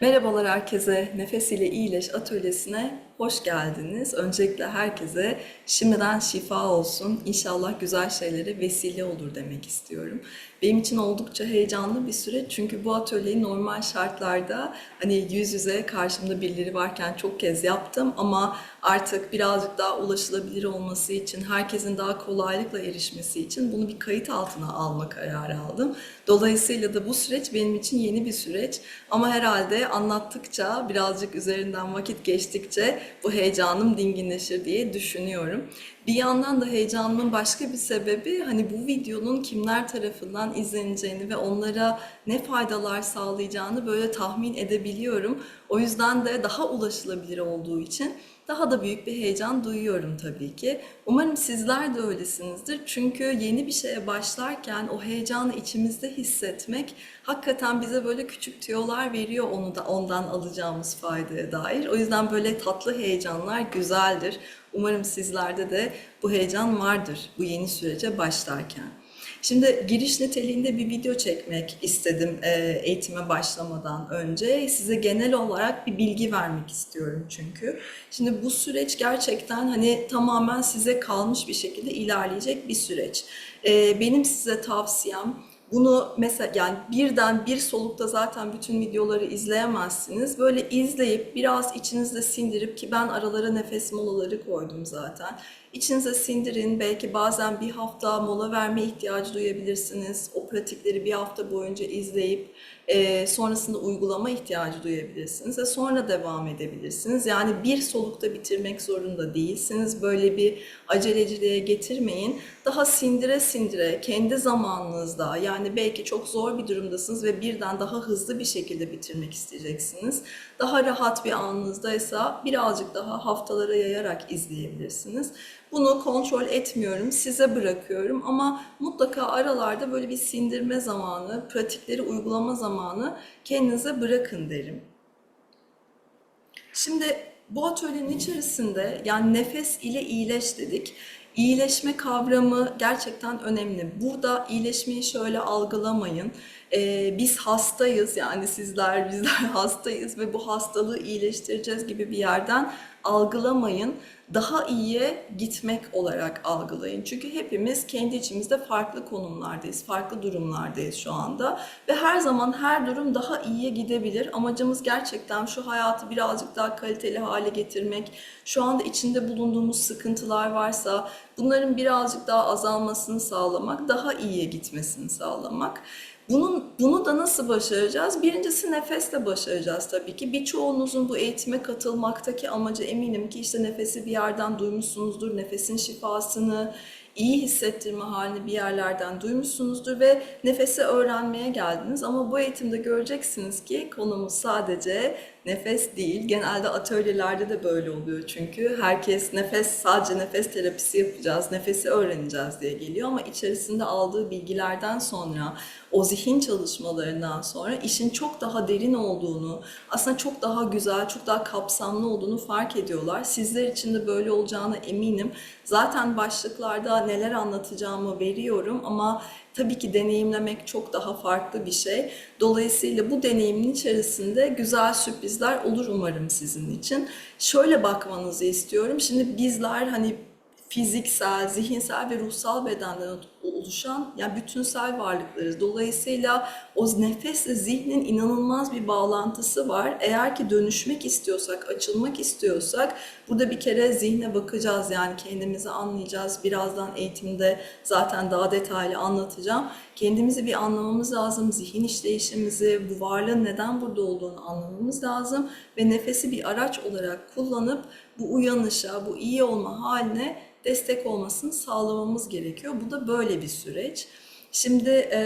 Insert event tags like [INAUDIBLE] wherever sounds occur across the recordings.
Merhabalar herkese. Nefes ile İyileş atölyesine hoş geldiniz. Öncelikle herkese şimdiden şifa olsun. İnşallah güzel şeylere vesile olur demek istiyorum. Benim için oldukça heyecanlı bir süreç çünkü bu atölyeyi normal şartlarda hani yüz yüze karşımda birileri varken çok kez yaptım ama artık birazcık daha ulaşılabilir olması için, herkesin daha kolaylıkla erişmesi için bunu bir kayıt altına alma kararı aldım. Dolayısıyla da bu süreç benim için yeni bir süreç ama herhalde anlattıkça, birazcık üzerinden vakit geçtikçe bu heyecanım dinginleşir diye düşünüyorum. Bir yandan da heyecanımın başka bir sebebi hani bu videonun kimler tarafından izleneceğini ve onlara ne faydalar sağlayacağını böyle tahmin edebiliyorum. O yüzden de daha ulaşılabilir olduğu için daha da büyük bir heyecan duyuyorum tabii ki. Umarım sizler de öylesinizdir. Çünkü yeni bir şeye başlarken o heyecanı içimizde hissetmek hakikaten bize böyle küçük tüyolar veriyor onu da ondan alacağımız faydaya dair. O yüzden böyle tatlı heyecanlar güzeldir. Umarım sizlerde de bu heyecan vardır bu yeni sürece başlarken. Şimdi giriş niteliğinde bir video çekmek istedim e, eğitime başlamadan önce. Size genel olarak bir bilgi vermek istiyorum çünkü. Şimdi bu süreç gerçekten hani tamamen size kalmış bir şekilde ilerleyecek bir süreç. E, Benim size tavsiyem bunu mesela yani birden bir solukta zaten bütün videoları izleyemezsiniz. Böyle izleyip biraz içinizde sindirip ki ben aralara nefes molaları koydum zaten. İçinize sindirin. Belki bazen bir hafta mola verme ihtiyacı duyabilirsiniz. O pratikleri bir hafta boyunca izleyip e, sonrasında uygulama ihtiyacı duyabilirsiniz ve sonra devam edebilirsiniz. Yani bir solukta bitirmek zorunda değilsiniz. Böyle bir aceleciliğe getirmeyin. Daha sindire sindire kendi zamanınızda yani belki çok zor bir durumdasınız ve birden daha hızlı bir şekilde bitirmek isteyeceksiniz. Daha rahat bir anınızdaysa birazcık daha haftalara yayarak izleyebilirsiniz. Bunu kontrol etmiyorum, size bırakıyorum ama mutlaka aralarda böyle bir sindirme zamanı, pratikleri uygulama zamanı kendinize bırakın derim. Şimdi bu atölyenin içerisinde yani nefes ile iyileş dedik. İyileşme kavramı gerçekten önemli. Burada iyileşmeyi şöyle algılamayın. Ee, biz hastayız yani sizler bizler [LAUGHS] hastayız ve bu hastalığı iyileştireceğiz gibi bir yerden algılamayın. Daha iyiye gitmek olarak algılayın. Çünkü hepimiz kendi içimizde farklı konumlardayız, farklı durumlardayız şu anda. Ve her zaman her durum daha iyiye gidebilir. Amacımız gerçekten şu hayatı birazcık daha kaliteli hale getirmek. Şu anda içinde bulunduğumuz sıkıntılar varsa bunların birazcık daha azalmasını sağlamak, daha iyiye gitmesini sağlamak. Bunun, bunu da nasıl başaracağız? Birincisi nefesle başaracağız tabii ki. Birçoğunuzun bu eğitime katılmaktaki amacı eminim ki işte nefesi bir yerden duymuşsunuzdur. Nefesin şifasını, iyi hissettirme halini bir yerlerden duymuşsunuzdur ve nefesi öğrenmeye geldiniz. Ama bu eğitimde göreceksiniz ki konumuz sadece nefes değil. Genelde atölyelerde de böyle oluyor çünkü. Herkes nefes, sadece nefes terapisi yapacağız, nefesi öğreneceğiz diye geliyor ama içerisinde aldığı bilgilerden sonra, o zihin çalışmalarından sonra işin çok daha derin olduğunu, aslında çok daha güzel, çok daha kapsamlı olduğunu fark ediyorlar. Sizler için de böyle olacağına eminim. Zaten başlıklarda neler anlatacağımı veriyorum ama tabii ki deneyimlemek çok daha farklı bir şey. Dolayısıyla bu deneyimin içerisinde güzel sürprizler olur umarım sizin için. Şöyle bakmanızı istiyorum. Şimdi bizler hani fiziksel, zihinsel ve ruhsal bedenden oluşan yani bütünsel varlıklarız. Dolayısıyla o nefesle zihnin inanılmaz bir bağlantısı var. Eğer ki dönüşmek istiyorsak, açılmak istiyorsak burada bir kere zihne bakacağız yani kendimizi anlayacağız. Birazdan eğitimde zaten daha detaylı anlatacağım. Kendimizi bir anlamamız lazım. Zihin işleyişimizi, bu varlığın neden burada olduğunu anlamamız lazım ve nefesi bir araç olarak kullanıp bu uyanışa, bu iyi olma haline destek olmasını sağlamamız gerekiyor. Bu da böyle bir süreç. Şimdi e,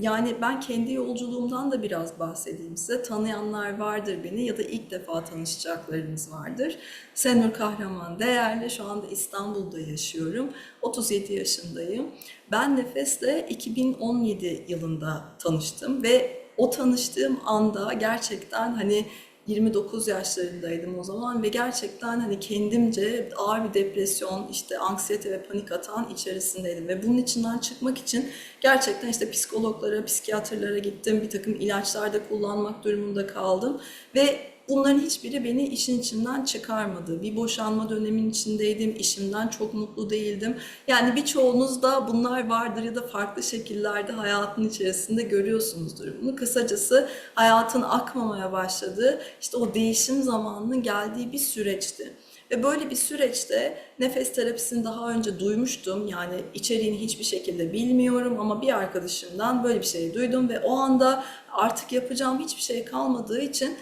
yani ben kendi yolculuğumdan da biraz bahsedeyim size. Tanıyanlar vardır beni ya da ilk defa tanışacaklarınız vardır. Senur Kahraman Değerli, şu anda İstanbul'da yaşıyorum. 37 yaşındayım. Ben Nefes'le 2017 yılında tanıştım ve o tanıştığım anda gerçekten hani 29 yaşlarındaydım o zaman ve gerçekten hani kendimce ağır bir depresyon, işte anksiyete ve panik atan içerisindeydim. Ve bunun içinden çıkmak için gerçekten işte psikologlara, psikiyatrlara gittim, bir takım ilaçlar da kullanmak durumunda kaldım. Ve bunların hiçbiri beni işin içinden çıkarmadı. Bir boşanma dönemin içindeydim, işimden çok mutlu değildim. Yani birçoğunuz da bunlar vardır ya da farklı şekillerde hayatın içerisinde görüyorsunuzdur bunu. Kısacası hayatın akmamaya başladığı, işte o değişim zamanının geldiği bir süreçti. Ve böyle bir süreçte nefes terapisini daha önce duymuştum. Yani içeriğini hiçbir şekilde bilmiyorum ama bir arkadaşımdan böyle bir şey duydum ve o anda artık yapacağım hiçbir şey kalmadığı için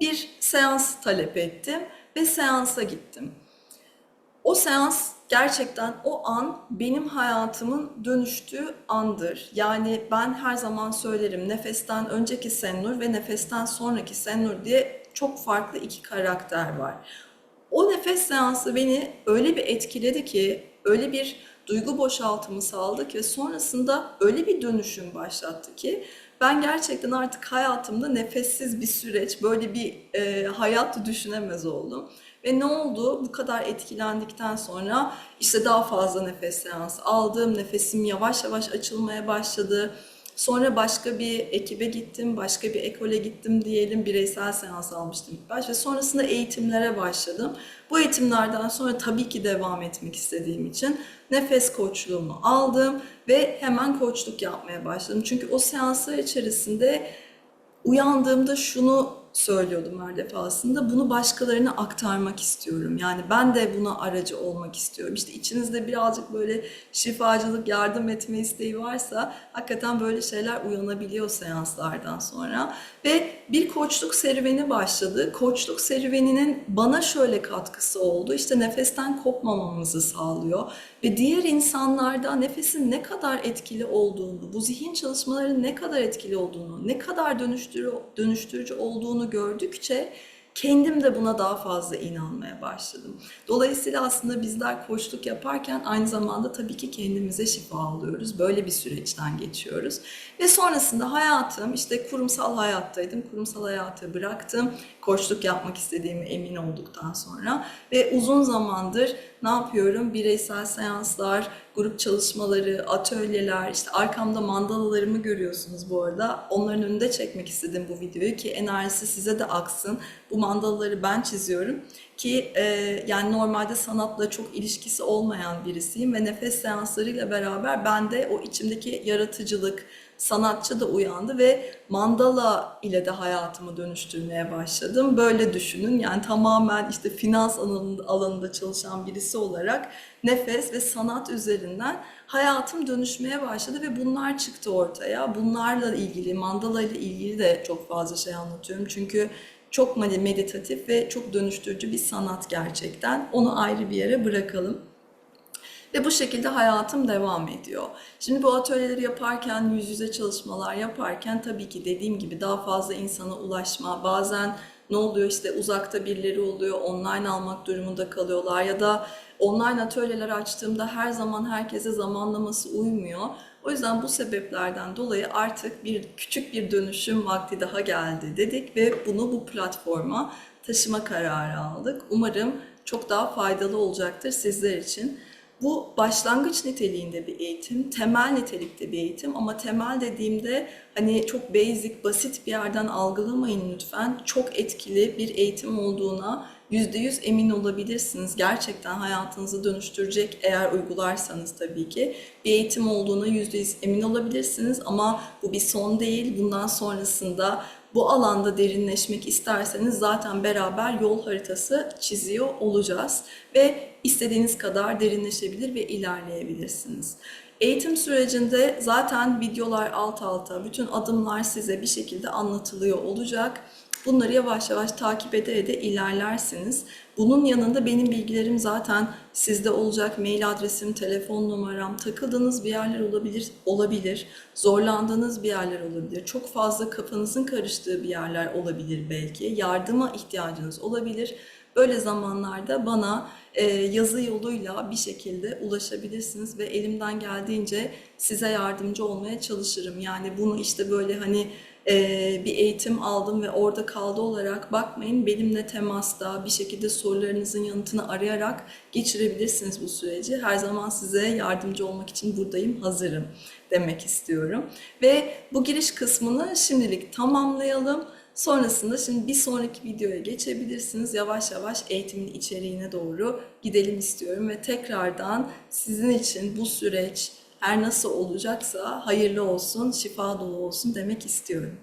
bir seans talep ettim ve seansa gittim. O seans gerçekten o an benim hayatımın dönüştüğü andır. Yani ben her zaman söylerim nefesten önceki Sennur ve nefesten sonraki Sennur diye çok farklı iki karakter var. O nefes seansı beni öyle bir etkiledi ki, öyle bir duygu boşaltımı sağladı ki ve sonrasında öyle bir dönüşüm başlattı ki ben gerçekten artık hayatımda nefessiz bir süreç, böyle bir e, hayat düşünemez oldum. Ve ne oldu? Bu kadar etkilendikten sonra işte daha fazla nefes seansı aldım. Nefesim yavaş yavaş açılmaya başladı. Sonra başka bir ekibe gittim, başka bir ekole gittim diyelim. Bireysel seans almıştım ilk sonrasında eğitimlere başladım. Bu eğitimlerden sonra tabii ki devam etmek istediğim için nefes koçluğumu aldım ve hemen koçluk yapmaya başladım. Çünkü o seanslar içerisinde uyandığımda şunu söylüyordum her defasında. Bunu başkalarına aktarmak istiyorum. Yani ben de buna aracı olmak istiyorum. İşte içinizde birazcık böyle şifacılık, yardım etme isteği varsa hakikaten böyle şeyler uyanabiliyor seanslardan sonra. Ve bir koçluk serüveni başladı. Koçluk serüveninin bana şöyle katkısı oldu. İşte nefesten kopmamamızı sağlıyor. Ve diğer insanlarda nefesin ne kadar etkili olduğunu, bu zihin çalışmalarının ne kadar etkili olduğunu, ne kadar dönüştürü, dönüştürücü olduğunu gördükçe kendim de buna daha fazla inanmaya başladım. Dolayısıyla aslında bizler koçluk yaparken aynı zamanda tabii ki kendimize şifa alıyoruz. Böyle bir süreçten geçiyoruz. Ve sonrasında hayatım, işte kurumsal hayattaydım. Kurumsal hayatı bıraktım. Koçluk yapmak istediğimi emin olduktan sonra. Ve uzun zamandır ne yapıyorum? Bireysel seanslar, grup çalışmaları, atölyeler, işte arkamda mandalalarımı görüyorsunuz bu arada. Onların önünde çekmek istedim bu videoyu ki enerjisi size de aksın. Bu mandalaları ben çiziyorum ki e, yani normalde sanatla çok ilişkisi olmayan birisiyim ve nefes seanslarıyla beraber ben de o içimdeki yaratıcılık, sanatçı da uyandı ve mandala ile de hayatımı dönüştürmeye başladım. Böyle düşünün yani tamamen işte finans alanında, çalışan birisi olarak nefes ve sanat üzerinden hayatım dönüşmeye başladı ve bunlar çıktı ortaya. Bunlarla ilgili, mandala ile ilgili de çok fazla şey anlatıyorum. Çünkü çok meditatif ve çok dönüştürücü bir sanat gerçekten. Onu ayrı bir yere bırakalım. Ve bu şekilde hayatım devam ediyor. Şimdi bu atölyeleri yaparken, yüz yüze çalışmalar yaparken tabii ki dediğim gibi daha fazla insana ulaşma, bazen ne oluyor işte uzakta birileri oluyor, online almak durumunda kalıyorlar ya da online atölyeler açtığımda her zaman herkese zamanlaması uymuyor. O yüzden bu sebeplerden dolayı artık bir küçük bir dönüşüm vakti daha geldi dedik ve bunu bu platforma taşıma kararı aldık. Umarım çok daha faydalı olacaktır sizler için. Bu başlangıç niteliğinde bir eğitim, temel nitelikte bir eğitim ama temel dediğimde hani çok basic, basit bir yerden algılamayın lütfen. Çok etkili bir eğitim olduğuna %100 emin olabilirsiniz. Gerçekten hayatınızı dönüştürecek eğer uygularsanız tabii ki. Bir eğitim olduğuna %100 emin olabilirsiniz ama bu bir son değil. Bundan sonrasında bu alanda derinleşmek isterseniz zaten beraber yol haritası çiziyor olacağız ve istediğiniz kadar derinleşebilir ve ilerleyebilirsiniz. Eğitim sürecinde zaten videolar alt alta, bütün adımlar size bir şekilde anlatılıyor olacak. Bunları yavaş yavaş takip ede ede ilerlersiniz. Bunun yanında benim bilgilerim zaten sizde olacak. Mail adresim, telefon numaram, takıldığınız bir yerler olabilir, olabilir. Zorlandığınız bir yerler olabilir. Çok fazla kafanızın karıştığı bir yerler olabilir belki. Yardıma ihtiyacınız olabilir. Böyle zamanlarda bana e, yazı yoluyla bir şekilde ulaşabilirsiniz ve elimden geldiğince size yardımcı olmaya çalışırım. Yani bunu işte böyle hani bir eğitim aldım ve orada kaldı olarak bakmayın. Benimle temasta bir şekilde sorularınızın yanıtını arayarak geçirebilirsiniz bu süreci. Her zaman size yardımcı olmak için buradayım, hazırım demek istiyorum. Ve bu giriş kısmını şimdilik tamamlayalım. Sonrasında şimdi bir sonraki videoya geçebilirsiniz. Yavaş yavaş eğitimin içeriğine doğru gidelim istiyorum ve tekrardan sizin için bu süreç her nasıl olacaksa hayırlı olsun, şifa dolu olsun demek istiyorum.